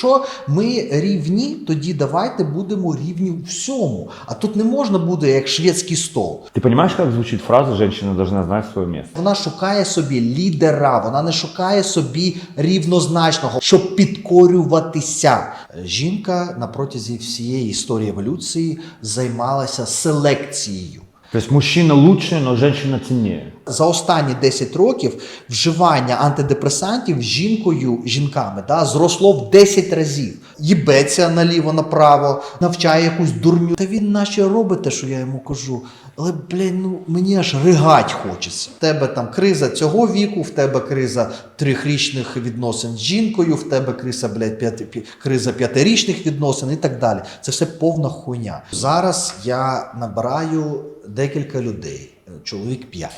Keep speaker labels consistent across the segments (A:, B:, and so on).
A: якщо ми рівні, тоді давайте будемо рівні у всьому. А тут не можна буде як шведський стол.
B: Ты понимаешь, как звучит фраза «женщина должна знать свое место»?
A: Вона шукає собі лідера, вона не шукає собі рівнозначного, щоб підкорюватися. Жінка на протязі всієї історії еволюції займалася селекцією.
B: То есть мужчина лучше, но женщина ценнее.
A: За останні 10 років вживання антидепресантів жінкою, жінками да, зросло в 10 разів. Їбеться наліво направо, навчає якусь дурню. Та він наче робить те, що я йому кажу. Але, блін, ну мені аж ригать хочеться. В тебе там криза цього віку, в тебе криза трьохрічних відносин з жінкою, в тебе криза, блядь, п'яти, криза п'ятирічних відносин і так далі. Це все повна хуйня. Зараз я набираю декілька людей, чоловік 5,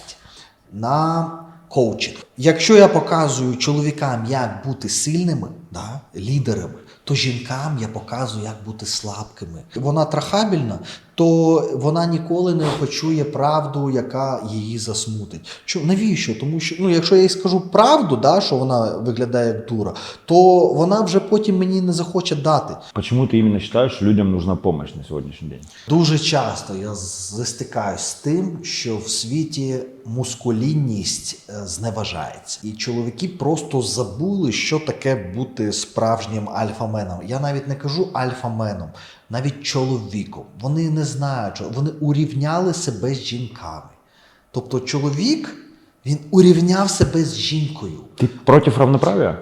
A: на коучинг. Якщо я показую чоловікам, як бути сильними, да, лідерами, то жінкам я показую, як бути слабкими. Вона трахабільна, то вона ніколи не почує правду, яка її засмутить. Чо, навіщо? Тому що ну, якщо я їй скажу правду, да, що вона виглядає як дура, то вона вже потім мені не захоче дати.
B: Почему ты именно считаешь, что людям нужна помощь на сегодняшний день?
A: Дуже часто я застикаюсь з тим, що в світі мускулінність е, зневажається, і чоловіки просто забули, що таке бути справжнім альфаменом. Я навіть не кажу альфаменом, навіть чоловіком. Вони не знають, що вони урівняли себе з жінками. Тобто, чоловік він урівняв себе з жінкою.
B: Ты против равноправия?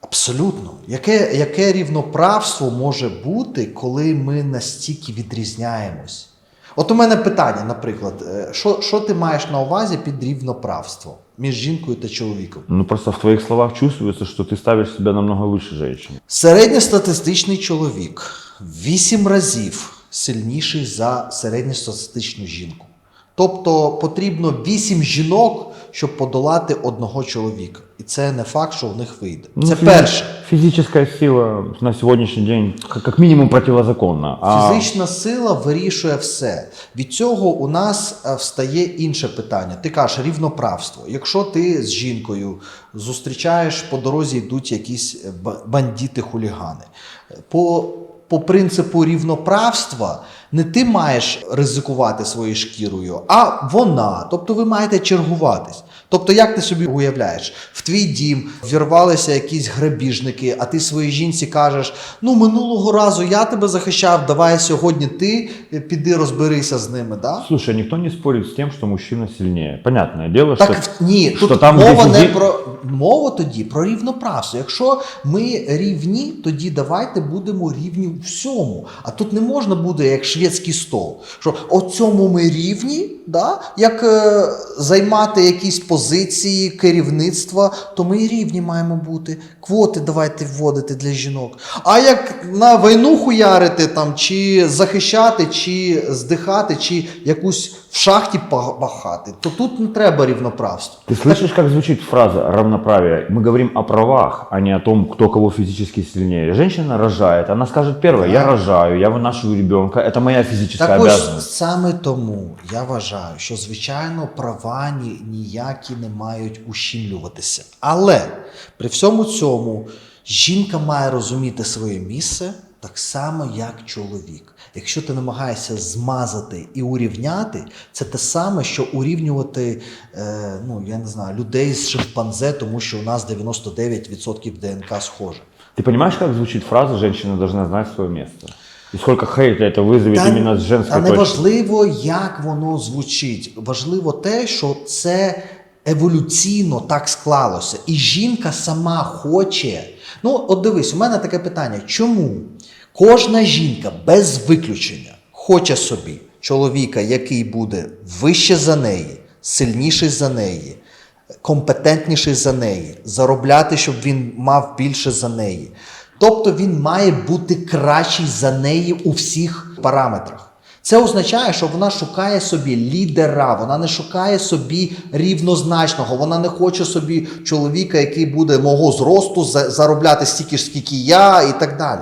A: Абсолютно. Яке, яке рівноправство може бути, коли ми настільки відрізняємось? От у мене питання, наприклад, е, що, що ти маєш на увазі під рівноправство між жінкою та чоловіком?
B: Ну, просто в твоих словах чувствуется, что ты ставишь себя намного выше женщины.
A: Середньостатистичний чоловік в 8 разів сильніший за середньостатистичну жінку. Тобто потрібно 8 жінок, щоб подолати одного чоловіка. І це не факт, що в них вийде.
B: Ну,
A: Це
B: физи-
A: перше.
B: Физическая сила на сегодняшний день как минимум противозаконна. А
A: Фізична сила вирішує все. Від цього у нас е, встає інше питання. Ти кажеш рівноправство. Якщо ти з жінкою зустрічаєш по дорозі, йдуть якісь е, ба- бандити-хулігани. По, по принципу рівноправства не ти маєш ризикувати своєю шкірою, а вона. Тобто ви маєте чергуватись. Тобто, як ти собі уявляєш, в твій дім вірвалися якісь грабіжники, а ти своїй жінці кажеш: ну минулого разу я тебе захищав, давай сьогодні ти е, піди розберися з ними. Да?
B: Слушай, никто не спорит с тем, что мужчина сильнее. Понятное дело,
A: Так в- ні,
B: що
A: тут
B: там
A: мова не про мова тоді про рівноправство. Якщо ми рівні, тоді давайте будемо рівні у всьому. А тут не можна буде як шведський стол. Що о цьому ми рівні, да? як е, займати якісь позиції керівництва, то ми і рівні маємо бути. Квоти давайте вводити для жінок. А як на війну хуярити там, чи захищати, чи здихати, чи якусь в шахті па- пахати, то тут не треба рівноправства.
B: Ты слышишь, как звучит фраза равноправие? Мы говорим о правах, а не о том, кто кого физически сильнее. Женщина рожает, она скажет первое, я рожаю, я вынашиваю ребенка, это моя физическая
A: Так ось саме тому я вважаю, що звичайно права ні, ніякі не мають ущемлюватися. Але при всьому цьому жінка має розуміти своє місце так само, як чоловік. Якщо ти намагаєшся змазати і урівняти, це те саме, що урівнювати, е, ну я не знаю, людей з шимпанзе, тому що у нас 99% ДНК схоже.
B: Ты понимаешь, как звучит фраза «женщина должна знать свое место»? И сколько хейта именно с женской
A: та не
B: точки.
A: важливо, як воно звучить. Важливо те, що це еволюційно так склалося. І жінка сама хоче. Ну, от дивись, у мене таке питання: чому кожна жінка без виключення хоче собі чоловіка, який буде вище за неї, сильніший за неї, компетентніший за неї, заробляти, щоб він мав більше за неї. Тобто він має бути кращий за неї у всіх параметрах. Це означає, що вона шукає собі лідера, вона не шукає собі рівнозначного, вона не хоче собі чоловіка, який буде мого зросту, заробляти стільки ж, скільки я, і так далі.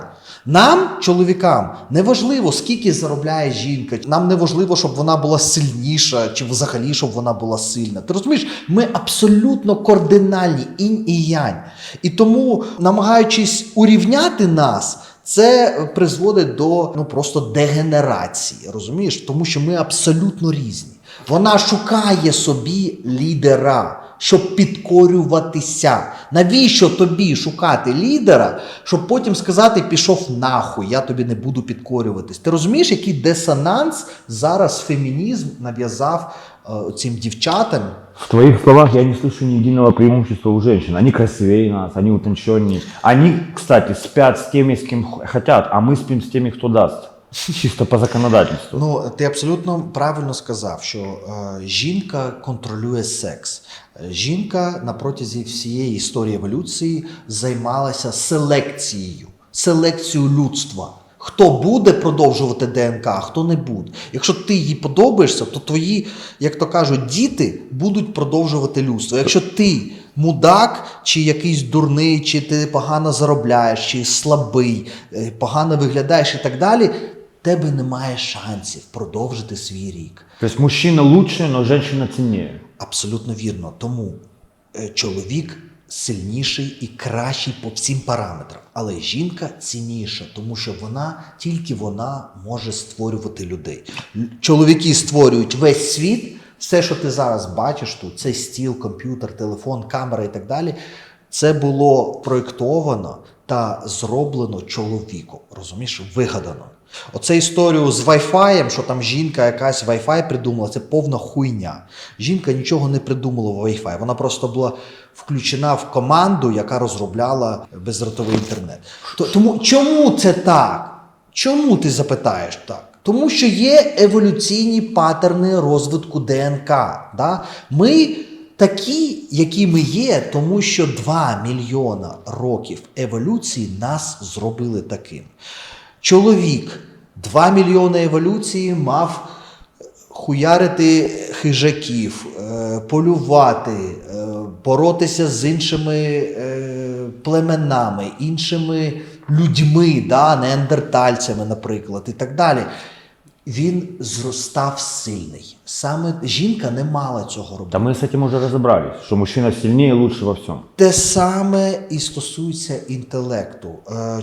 A: Нам, чоловікам, не важливо, скільки заробляє жінка. Нам не важливо, щоб вона була сильніша, чи взагалі, щоб вона була сильна. Ти розумієш, ми абсолютно кардинальні інь і янь. І тому, намагаючись урівняти нас, це призводить до ну просто дегенерації. Розумієш? Тому що ми абсолютно різні. Вона шукає собі лідера, щоб підкорюватися. Навіщо тобі шукати лідера, щоб потім сказати, пішов нахуй, я тобі не буду підкорюватись. Ти розумієш, який дисонанс зараз фемінізм нав'язав е, цим дівчатам?
B: В твоих словах я не слышу ни единого преимущества у женщин. Они красивее нас, они утонченнее. Они, кстати, спят с теми, кем х- хотят, а мы спим с теми, кто даст. Чисто по законодательству.
A: Ну, ти абсолютно правильно сказав, що е, жінка контролює секс. Жінка на протязі всієї історії еволюції займалася селекцією, селекцією людства. Хто буде продовжувати ДНК, а хто не буде. Якщо ти їй подобаєшся, то твої, як то кажуть, діти будуть продовжувати людство. Якщо ти мудак, чи якийсь дурний, чи ти погано заробляєш, чи слабий, е, погано виглядаєш і так далі, тебе немає шансів продовжити свій рік.
B: То есть мужчина лучше, но женщина ценнее.
A: Абсолютно вірно. Тому е, чоловік сильніший і кращий по всім параметрам. Але жінка цінніша, тому що вона тільки вона може створювати людей. Чоловіки створюють весь світ. Все, що ти зараз бачиш тут, цей стіл, комп'ютер, телефон, камера і так далі. Це було проєктовано та зроблено чоловіком. Розумієш, вигадано. Оце історію з Wi-Fi, що там жінка якась Wi-Fi придумала, це повна хуйня. Жінка нічого не придумала в Wi-Fi. Вона просто була включена в команду, яка розробляла бездротовий інтернет. Тому чому це так? Чому ти запитаєш так? Тому що є еволюційні паттерни розвитку ДНК. Да? Ми такі, які ми є, тому що 2 мільйона років еволюції нас зробили таким. Чоловік 2 мільйони еволюції мав хуярити хижаків, е, полювати, е, боротися з іншими е, племенами, іншими людьми, да, неандертальцями, наприклад, і так далі. Він зростав сильний. Саме жінка не мала цього робити.
B: Да мы с этим уже разобрались, что мужчина сильнее и лучше во всем.
A: Те саме і стосується інтелекту.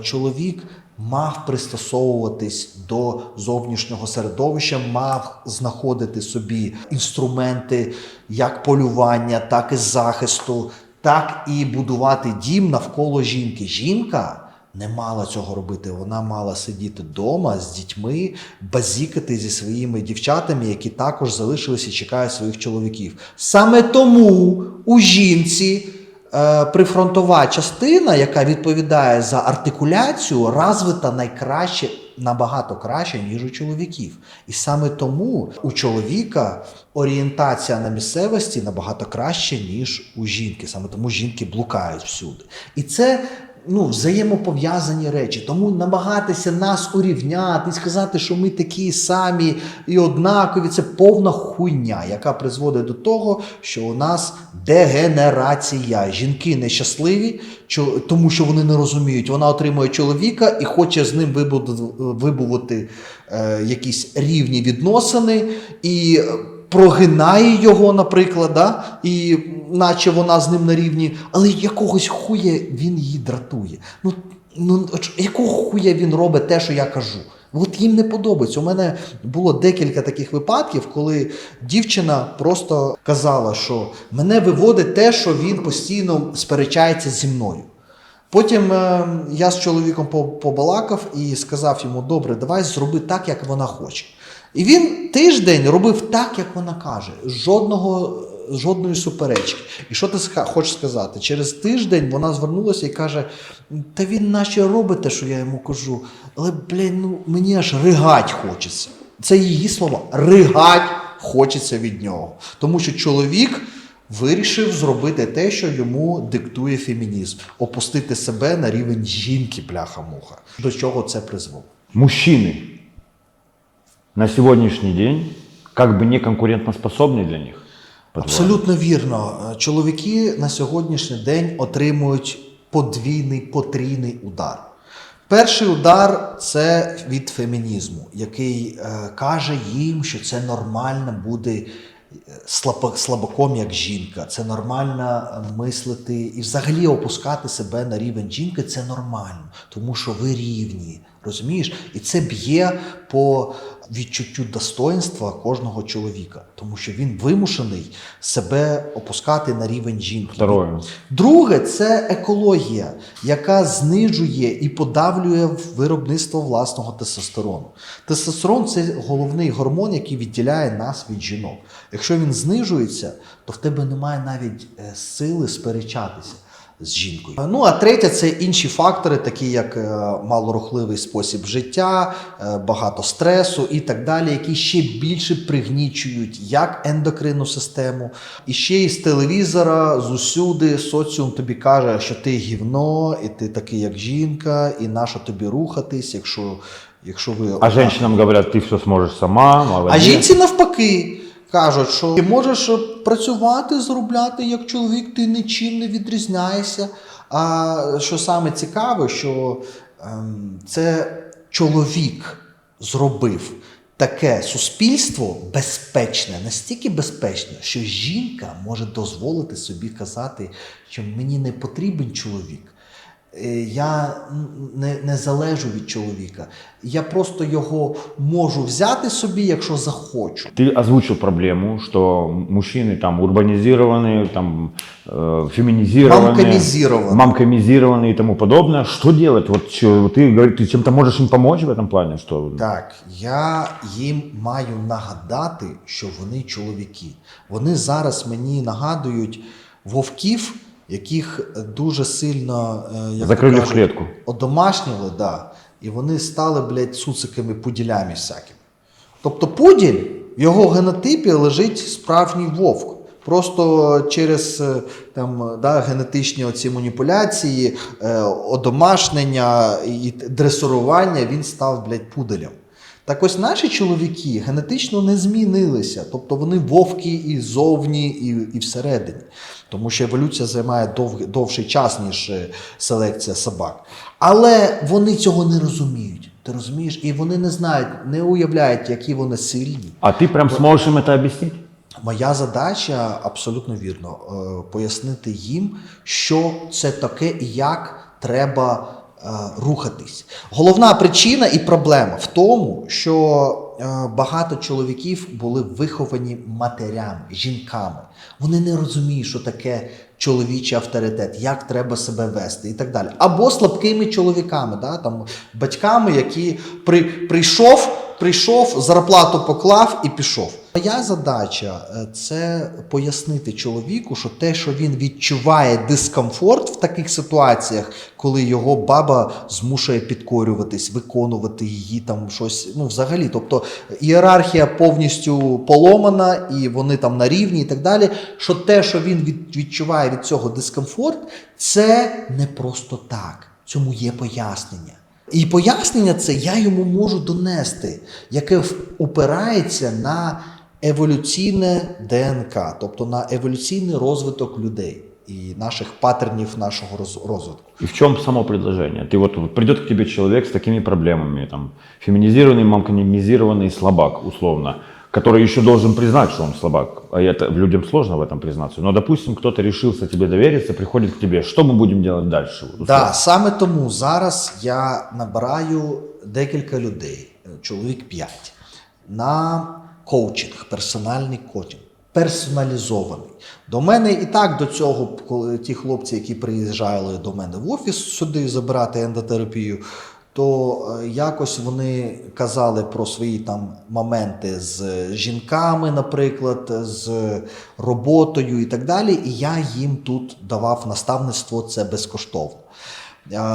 A: Чоловік мав пристосовуватись до зовнішнього середовища, мав знаходити собі інструменти як полювання, так і захисту, так і будувати дім навколо жінки. Жінка. Не мала цього робити. Вона мала сидіти вдома з дітьми, базікати зі своїми дівчатами, які також залишилися чекають своїх чоловіків. Саме тому у жінці прифронтова частина, яка відповідає за артикуляцію, розвита найкраще, набагато краще, ніж у чоловіків. І саме тому у чоловіка орієнтація на місцевості набагато краще, ніж у жінки. Саме тому жінки блукають всюди. І це. Ну, взаємопов'язані речі. Тому намагатися нас урівняти і сказати, що ми такі самі і однакові, це повна хуйня, яка призводить до того, що у нас дегенерація. Жінки нещасливі, тому що вони не розуміють. Вона отримує чоловіка і хоче з ним вибудувати, е, якісь рівні відносини і. Прогинає його, наприклад, да? і наче вона з ним на рівні, але якогось хуя він її дратує. Ну, ну якого хуя він робить те, що я кажу? От їм не подобається. У мене було декілька таких випадків, коли дівчина просто казала, що мене виводить те, що він постійно сперечається зі мною. Потім е, я з чоловіком побалакав і сказав йому: добре, давай зроби так, як вона хоче. І він тиждень робив так, як вона каже, жодного, жодної суперечки. І що ти хочеш сказати? Через тиждень вона звернулася і каже: Та він наче робить те, що я йому кажу, але блін, ну мені аж ригать хочеться. Це її слова. Ригать хочеться від нього. Тому що чоловік вирішив зробити те, що йому диктує фемінізм, опустити себе на рівень жінки, бляха-муха. До чого це призвело?
B: Мужчины на сегодняшний день как бы не конкурентоспособны для них.
A: Абсолютно вірно. Е, Чоловіки на сьогоднішній день отримують подвійний, потрійний удар. Перший удар це від фемінізму, який е, каже їм, що це нормально бути слабаком як жінка. Це нормально е, мислити і взагалі опускати себе на рівень жінки це нормально, тому що ви рівні. Розумієш? І це б'є по відчуттю достоинства кожного чоловіка, тому що він вимушений себе опускати на рівень жінки.
B: Второе.
A: Друге, це екологія, яка знижує і подавлює виробництво власного тестостерону. Тестостерон це головний гормон, який відділяє нас від жінок. Якщо він знижується, то в тебе немає навіть е, сили сперечатися. З жінкою. Ну а третє це інші фактори, такі як е, малорухливий спосіб життя, е, багато стресу і так далі, які ще більше пригнічують як ендокринну систему, і ще й з телевізора, з усюди соціум тобі каже, що ти гівно, і ти такий, як жінка, і нащо тобі рухатись, якщо, якщо ви
B: А женщинам говорят, ты все сможешь сама, молодец.
A: а жінці навпаки кажуть, що ти можеш е, працювати, заробляти як чоловік, ти нічим не відрізняєшся. А що саме цікаве, що ем, це чоловік зробив таке суспільство безпечне, настільки безпечне, що жінка може дозволити собі казати, що мені не потрібен чоловік. Е, Я не, не залежу від чоловіка. Я просто його можу взяти собі, якщо захочу.
B: Ты озвучил проблему, что мужчины там урбанизированные, там э, феминизированные,
A: Мамкамизированные.
B: мамкамизированные и тому подобное. Что делать? Вот чё, ты говоришь, ты чем-то можешь им помочь в этом плане? Что?
A: Так, я їм маю нагадати, що вони чоловіки. Вони зараз мені нагадують вовків, яких дуже сильно е, як
B: Закрили
A: то
B: в
A: кажуть,
B: клетку.
A: да, і вони стали, блядь, цуциками пуділями всякими. Тобто пуділь в його генотипі лежить справжній вовк. Просто через е, там, да, генетичні оці маніпуляції, е, одомашнення і дресурування він став блядь, пуделем. Так ось наші чоловіки генетично не змінилися, тобто вони вовки і зовні, і, і всередині Тому що еволюція займає дов, довший час, ніж е, селекція собак. Але вони цього не розуміють. Ти розумієш? І вони не знають, не уявляють, які вони сильні.
B: А ты прям сможешь им это объяснить?
A: Моя задача абсолютно вірно е, пояснити їм, що це таке і як треба е, рухатись. Головна причина і проблема в тому, що е, багато чоловіків були виховані матерями, жінками. Вони не розуміють, що таке чоловічий авторитет, як треба себе вести і так далі. Або слабкими чоловіками, да, там, батьками, які при, прийшов, прийшов, зарплату поклав і пішов. Моя задача е, це пояснити чоловіку, що те, що він відчуває дискомфорт в таких ситуаціях, коли його баба змушує підкорюватись, виконувати її там щось. Ну, взагалі, тобто ієрархія повністю поломана, і вони там на рівні, і так далі. Що те, що він відчуває від цього дискомфорт, це не просто так. Цьому є пояснення. І пояснення це я йому можу донести, яке опирається на еволюційне ДНК, тобто на еволюційний розвиток людей і наших паттернів нашого роз- розвитку.
B: И в чем само предложение? Ты вот, вот придет к тебе человек с такими проблемами, там, феминизированный, мамканизированный слабак, условно, который еще должен признать, что он слабак. А это людям сложно в этом признаться. Но, допустим, кто-то решился тебе довериться, приходит к тебе. Что мы будем делать дальше? Вот,
A: Да, саме тому зараз я набираю декілька людей, е, чоловік 5, на коучинг, персональний коучинг. Персоналізований. До мене і так до цього, коли ті хлопці, які приїжджали до мене в офіс сюди забирати ендотерапію, то е, якось вони казали про свої там моменти з жінками, наприклад, з роботою і так далі. І я їм тут давав наставництво це безкоштовно.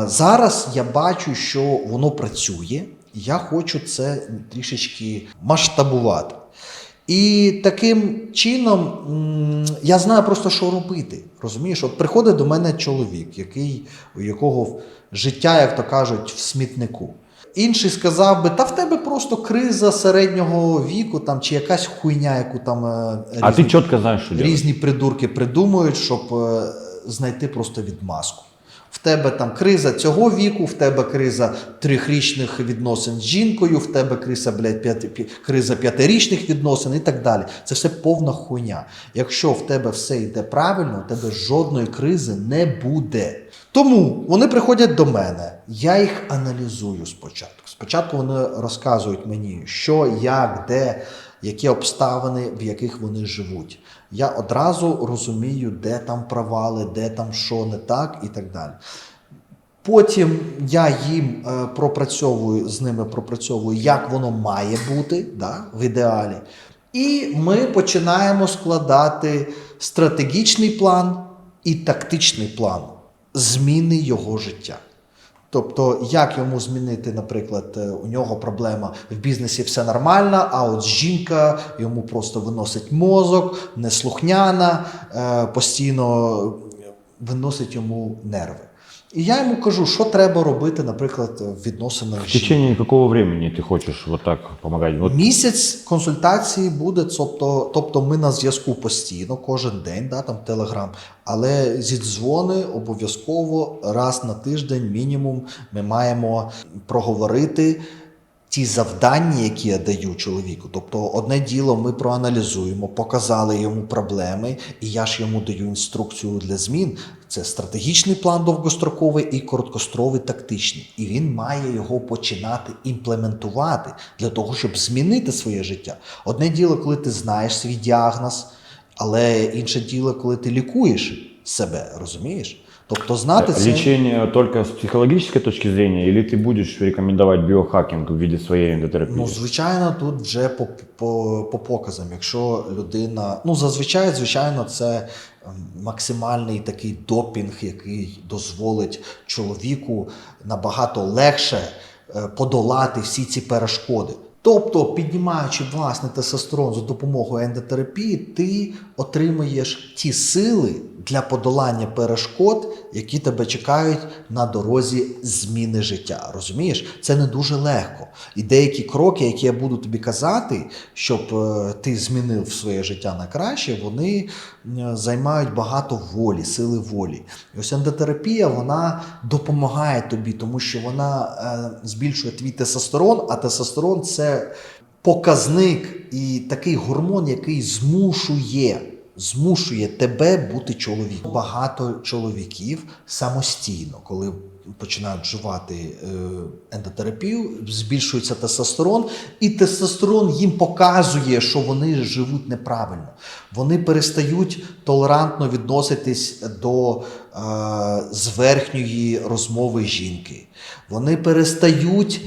A: Зараз я бачу, що воно працює, я хочу це трішечки масштабувати. І таким чином я знаю просто, що робити. Розумієш, от приходить до мене чоловік, який, у якого життя, як то кажуть, в смітнику. Інший сказав би, та в тебе просто криза середнього віку, там, чи якась хуйня, яку там е,
B: А
A: різні-
B: ты четко знаешь, что.
A: Різні придурки придумують, щоб е, знайти просто відмазку. В тебе там криза цього віку, в тебе криза трьохрічних відносин з жінкою, в тебе криза, блядь, п'яти, криза п'ятирічних відносин і так далі. Це все повна хуйня. Якщо в тебе все йде правильно, у тебе жодної кризи не буде. Тому вони приходять до мене, я їх аналізую спочатку. Спочатку вони розказують мені, що, як, де, які обставини, в яких вони живуть. Я одразу розумію, де там провали, де там що не так і так далі. Потім я їм е, пропрацьовую з ними пропрацьовую, як воно має бути да, в ідеалі. І ми починаємо складати стратегічний план і тактичний план зміни його життя. Тобто, як йому змінити, наприклад, е, у нього проблема в бізнесі все нормально, а от жінка йому просто виносить мозок, неслухняна, е, постійно виносить йому нерви. І я йому кажу, що треба робити, наприклад, в відносинах
B: В течение какого времени ты хочешь вот так помогать? Вот
A: Місяць консультації буде, тобто, тобто ми на зв'язку постійно, кожен день, да, там Телеграм, але зі дзвони обов'язково раз на тиждень, мінімум, ми маємо проговорити. Ті завдання, які я даю чоловіку, тобто одне діло ми проаналізуємо, показали йому проблеми, і я ж йому даю інструкцію для змін. Це стратегічний план довгостроковий і короткостроковий тактичний. І він має його починати імплементувати для того, щоб змінити своє життя. Одне діло, коли ти знаєш свій діагноз, але інше діло, коли ти лікуєш себе, розумієш? Тобто знати це.
B: лечение только с психологической точки зрения, или ты будешь рекомендовать биохакинг в виде своей эндотерапии?
A: Ну, звичайно, тут вже по, по, по показам. Якщо людина, ну зазвичай, звичайно, це ем, максимальний такий допінг, який дозволить чоловіку набагато легше е, подолати всі ці перешкоди. Тобто, піднімаючи власний тестостерон за допомогою ендотерапії, ти отримуєш ті сили для подолання перешкод, які тебе чекають на дорозі зміни життя. Розумієш, це не дуже легко. І деякі кроки, які я буду тобі казати, щоб е, ти змінив своє життя на краще, вони займають багато волі, сили волі. І ось ендотерапія вона допомагає тобі, тому що вона е, збільшує твій тестостерон, а тестостерон це показник і такий гормон, який змушує. Змушує тебе бути чоловіком. Багато чоловіків самостійно, коли починають вживати е, ендотерапію, збільшується тестостерон, і тестостерон їм показує, що вони живуть неправильно. Вони перестають толерантно відноситись до е, зверхньої розмови жінки. Вони перестають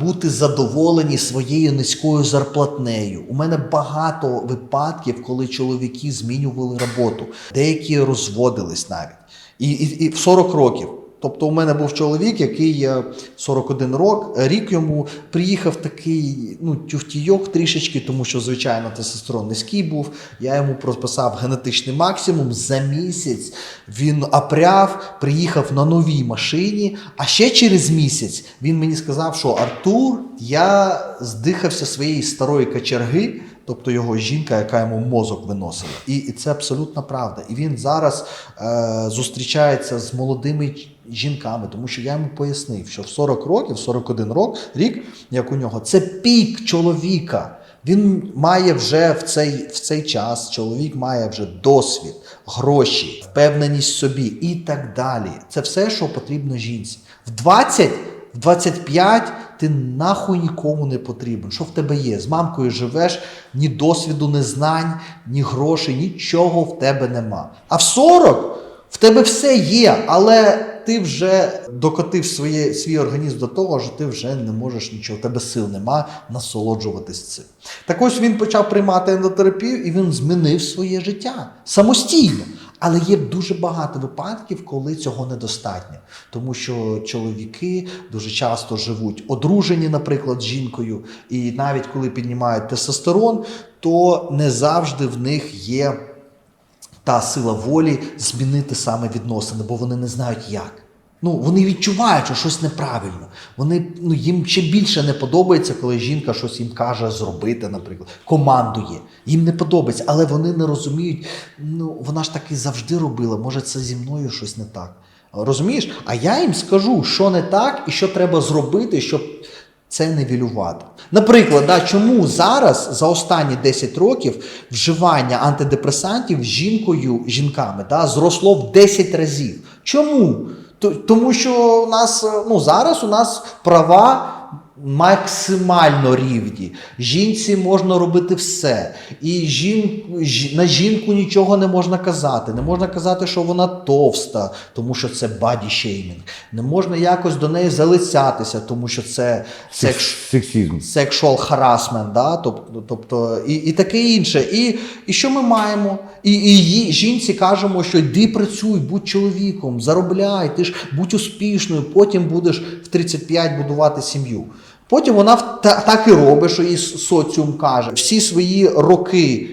A: бути задоволені своєю низькою зарплатнею. У мене багато випадків, коли чоловіки змінювали роботу, деякі розводились навіть. І, і, і в 40 років. Тобто у мене був чоловік, який е, 41 рок, рік йому приїхав такий ну, тюфтійок трішечки, тому що, звичайно, тестостерон низький був. Я йому прописав генетичний максимум. За місяць він апряв, приїхав на новій машині. А ще через місяць він мені сказав, що Артур, я здихався своєї старої качерги. Тобто його жінка, яка йому мозок виносила. І, і це абсолютна правда. І він зараз е, зустрічається з молодими жінками, тому що я йому пояснив, що в 40 років, 41 рок, рік, як у нього, це пік чоловіка. Він має вже в цей, в цей час, чоловік має вже досвід, гроші, впевненість в собі і так далі. Це все, що потрібно жінці. В 20 в 25 ти нахуй нікому не потрібен. Що в тебе є? З мамкою живеш, ні досвіду, ні знань, ні грошей, нічого в тебе нема. А в 40 в тебе все є, але ти вже докотив своє, свій організм до того, що ти вже не можеш нічого, тебе сил нема насолоджуватись цим. Так ось він почав приймати ендотерапію і він змінив своє життя самостійно. Але є дуже багато випадків, коли цього недостатньо, тому що чоловіки дуже часто живуть одружені, наприклад, з жінкою, і навіть коли піднімають тестостерон, то не завжди в них є та сила волі змінити саме відносини, бо вони не знають як. Ну, вони відчувають, що щось неправильно. Вони, ну, їм ще більше не подобається, коли жінка щось їм каже зробити, наприклад, командує. Їм не подобається, але вони не розуміють, ну, вона ж таки завжди робила, може, це зі мною щось не так. Розумієш? А я їм скажу, що не так і що треба зробити, щоб це невілювати. Наприклад, да, чому зараз за останні 10 років вживання антидепресантів жінкою, жінками да, зросло в 10 разів. Чому? Тому що у нас е, ну, зараз у нас права максимально рівні. Жінці можна робити все. І жін, жі- на жінку нічого не можна казати. Не можна казати, що вона товста, тому що це баді-шеймінг. Не можна якось до неї залицятися, тому що це секс,
B: Сексизм.
A: sexual да? тобто, тобто і, і таке інше. І, і що ми маємо? І, і жінці кажемо, що йди працюй, будь чоловіком, заробляй, ти ж будь успішною, потім будеш в 35 будувати сім'ю. Потім вона так і робить, що їй соціум каже. Всі свої роки,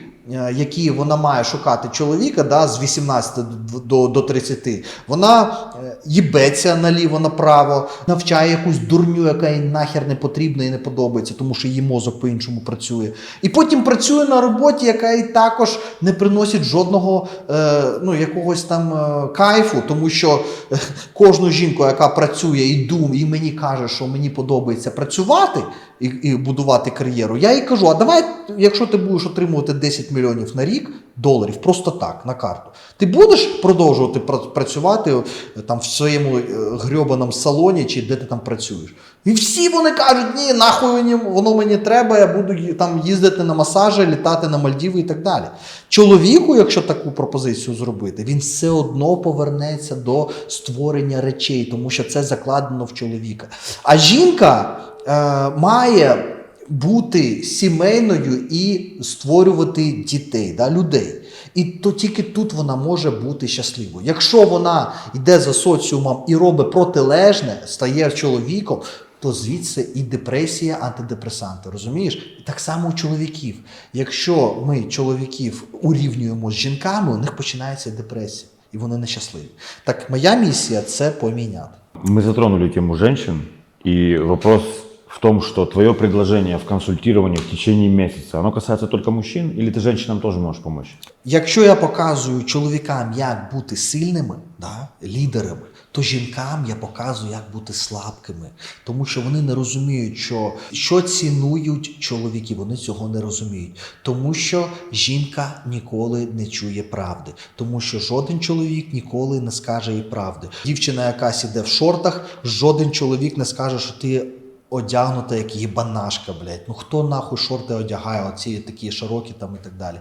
A: які вона має шукати чоловіка, да, з 18 до, до 30, вона е, їбеться наліво направо, навчає якусь дурню, яка їй нахер не потрібна і не подобається, тому що її мозок по-іншому працює. І потім працює на роботі, яка їй також не приносить жодного е, ну, якогось там е, кайфу, тому що е, кожну жінку, яка працює і дум, і мені каже, що мені подобається працювати і, і будувати кар'єру, я їй кажу: а давай, якщо ти будеш отримувати 10 мільйонів на рік доларів, просто так, на карту, ти будеш продовжувати працювати е, там в своєму е, грьобаному салоні чи де ти там працюєш. І всі вони кажуть, ні, нахуй воно мені треба, я буду там їздити на масажі, літати на Мальдіви і так далі. Чоловіку, якщо таку пропозицію зробити, він все одно повернеться до створення речей, тому що це закладено в чоловіка. А жінка має бути сімейною і створювати дітей, да, людей. І то тільки тут вона може бути щасливою. Якщо вона йде за соціумом і робить протилежне, стає чоловіком, то звідси і депресія, антидепресанти. Розумієш? І так само у чоловіків. Якщо ми чоловіків урівнюємо з жінками, у них починається депресія, і вони нещасливі. Так, моя місія це поміняти.
B: Мы затронули тему женщин, и вопрос в том, что твое предложение в консультировании в течение месяца, оно касается только мужчин, или ты женщинам тоже можешь помочь?
A: Якщо я показую чоловікам, як бути сильними, да, лідерами, то жінкам я показую, як бути слабкими, тому що вони не розуміють, що, що цінують чоловіки. Вони цього не розуміють, тому що жінка ніколи не чує правди, тому що жоден чоловік ніколи не скаже їй правди. Дівчина, якась іде в шортах, жоден чоловік не скаже, що ти одягнута як єбанашка, блядь. Ну хто нахуй шорти одягає, оці такі широкі там і так далі.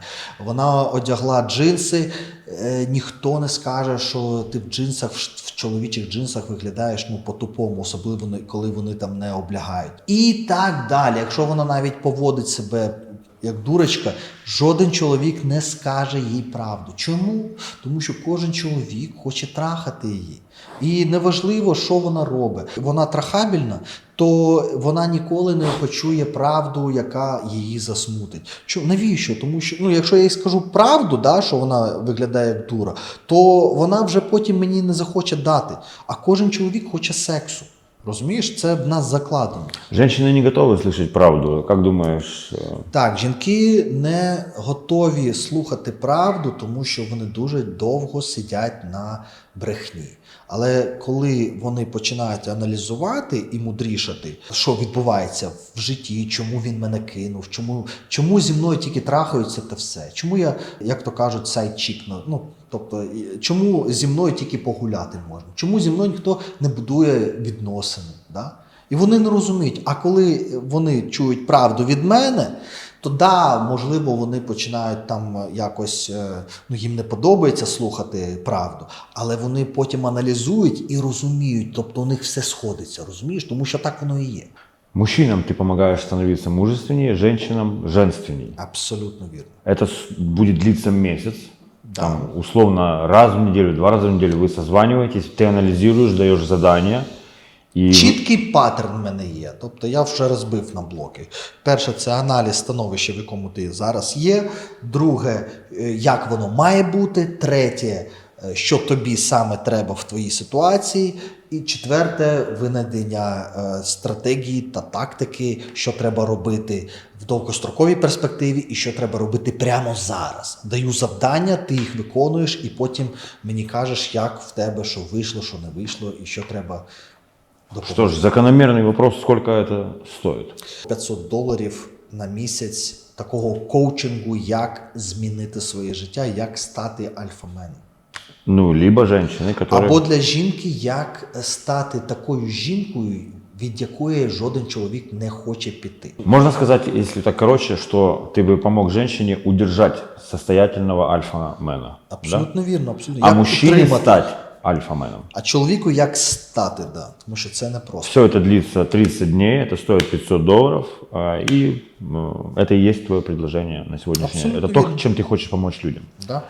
A: Вона одягла джинси, е, ніхто не скаже, що ти в джинсах, в, чоловічих джинсах виглядаєш ну по-тупому, особливо коли вони там не облягають. І так далі. Якщо вона навіть поводить себе як дурочка, жоден чоловік не скаже їй правду. Чому? Тому що кожен чоловік хоче трахати її. І неважливо, що вона робить. Вона трахабільна, то вона ніколи не почує правду, яка її засмутить. Чо, навіщо? Тому що ну, якщо я їй скажу правду, да, що вона виглядає як дура, то вона вже потім мені не захоче дати. А кожен чоловік хоче сексу. Розумієш, це в нас закладено.
B: Женщины не готовы слышать правду. Как думаешь, э,
A: Так, жінки не готові слухати правду, тому що вони дуже довго сидять на брехні. Але коли вони починають аналізувати і мудрішати, що відбувається в житті, чому він мене кинув, чому, чому зі мною тільки трахаються та все, чому я, як то кажуть, сайдчик, ну тобто, чому зі мною тільки погуляти можна, чому зі мною ніхто не будує відносини. Да? І вони не розуміють. А коли вони чують правду від мене, то да, можливо, вони починають там е, якось, е, ну їм не подобається слухати правду, але вони потім аналізують і розуміють, тобто у них все сходиться, розумієш? Тому що так воно і є.
B: мужчинам ты помогаешь становиться мужественнее, женщинам женственней?
A: Абсолютно вірно.
B: Это с- будет длиться месяц. Там, условно, раз в неделю, два раза в неделю вы созваниваетесь, ты анализируешь, даешь задания. И
A: Чіткий паттерн в мене є. Тобто я вже розбив на блоки. Перше, це аналіз становища, в якому ти зараз є. Друге, е, як воно має бути. Третє, е, що тобі саме треба в твоїй ситуації. І четверте винайдення е, стратегії та тактики, що треба робити в довгостроковій перспективі, і що треба робити прямо зараз. Даю завдання, ти їх виконуєш, і потім мені кажеш, як в тебе що вийшло, що не вийшло, і що треба допомогти.
B: Что ж, закономерный вопрос, сколько это стоит?
A: 500 доларів на місяць такого коучингу, як змінити своє життя, як стати альфаменом.
B: Ну, либо женщины, которые...
A: Або для жінки, як стати такою жінкою, від якої жоден чоловік не хоче піти.
B: Можно сказать, если так короче, что ты бы помог женщине удержать состоятельного альфа-мена. да?
A: Абсолютно вірно, абсолютно.
B: А
A: Як
B: мужчине
A: підтримати.
B: стать альфа-меном.
A: А чоловіку як стати, да, тому що це не просто.
B: Все это длится 30 дней, это стоит 500 долларов, а, и э, это и есть твое предложение на сегодняшний день.
A: Абсолютно
B: Это то,
A: верно.
B: чем ты хочешь помочь людям.
A: Да?